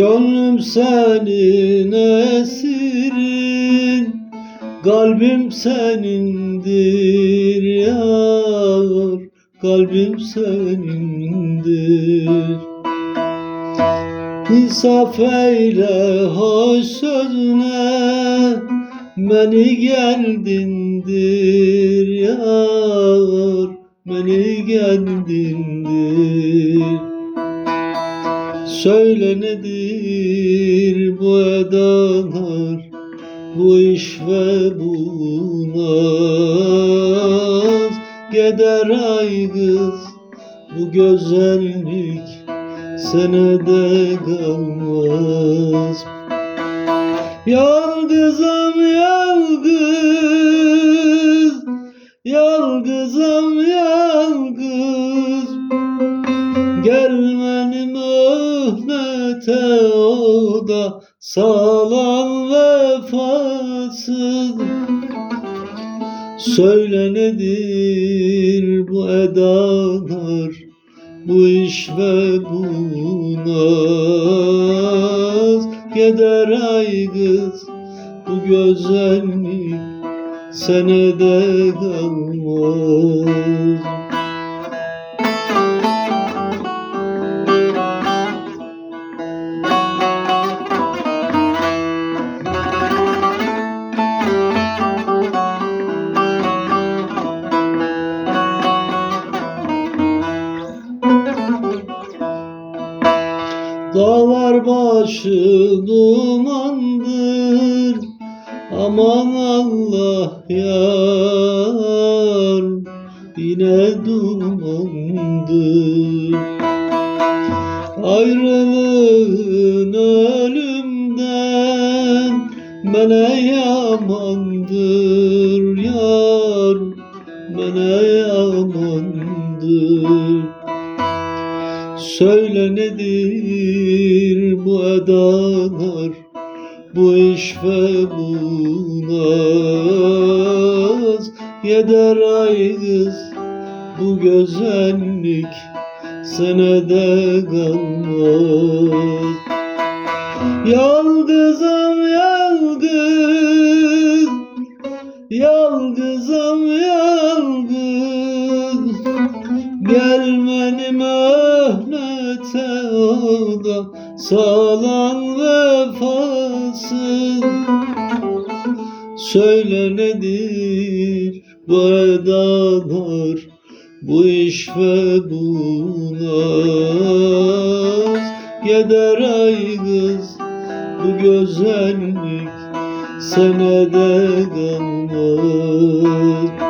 Gönlüm senin esirin Kalbim senindir yar Kalbim senindir. İnsaf eyle hoş sözüne Beni geldindir yar Beni geldindir. Söyle nedir Bu iş ve bu naz Gider ay kız bu güzellik senede kalmaz. Yalgızım yalgız Yalgızım yalgız. Gelmeni mühnete o da Sağlam vefasız. Söyle nedir bu edalar Bu iş ve bu naz? Gider ay kız bu güzellik Senede kalmaz Dağlar başı dumandır Aman Allah yar Yine dumandır. Ayrılığın ölümden Mene yamandır yar Mene yamandır Söyle nedir bu edalar Bu iş ve bu naz? Yeder ay kız bu güzellik Senede kalmaz. Yalgızım yalgız Yalgızım yalgız Gelmeni mühnete o da Sağlam vefasız. Söyle nedir bu Bu iş ve bu naz? Gider ay kız bu güzellik Senede kalmaz